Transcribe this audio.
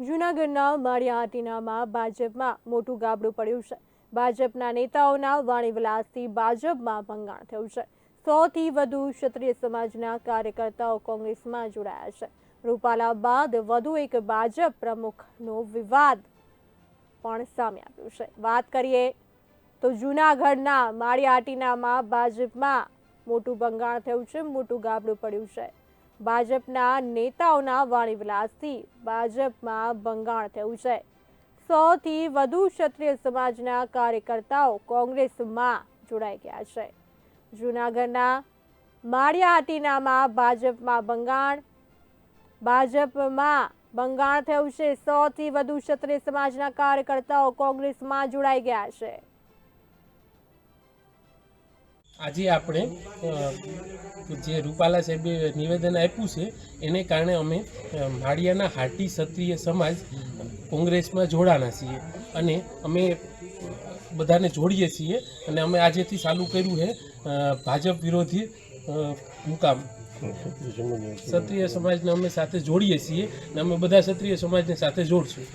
જૂનાગઢના માળિયાહાટીનામાં ભાજપમાં મોટું ગાબડું પડ્યું છે. ભાજપના નેતાઓના વાણીવિલાસથી ભાજપમાં ભંગાણ થયું છે. સોથી વધુ ક્ષત્રિય સમાજના કાર્યકર્તાઓ કોંગ્રેસમાં જોડાયા છે. રૂપાલા બાદ વધુ એક ભાજપ પ્રમુખનો વિવાદ પણ સામે આવ્યું છે. વાત કરીએ તો જૂનાગઢના માળિયાહાટીનામાં ભાજપમાં મોટું ભંગાણ થયું છે, મોટું ગાબડું પડ્યું છે. ભાજપના નેતાઓના વાણી વિલાસથી ભાજપમાં ભંગાણ થયું છે. સૌથી વધુ ક્ષત્રિય સમાજના કાર્યકર્તાઓ કોંગ્રેસમાં જોડાઈ ગયા છે. જૂનાગઢના માળિયાહાટીનામાં ભાજપમાં ભંગાણ ભાજપમાં ભંગાણ થયું છે. સૌથી વધુ ક્ષત્રિય સમાજના કાર્યકર્તાઓ કોંગ્રેસમાં જોડાઈ ગયા છે. આજે આપણે જે રૂપાલા સાહેબે નિવેદન આપ્યું છે, એને કારણે અમે માળિયાના હાટી ક્ષત્રિય સમાજ કોંગ્રેસમાં જોડાણા છીએ. અને અમે બધાને જોડીએ છીએ અને અમે આજેથી ચાલુ કર્યું છે ભાજપ વિરોધી મુકામ. ક્ષત્રિય સમાજને અમે સાથે જોડીએ છીએ અને અમે બધા ક્ષત્રિય સમાજને સાથે જોડશું.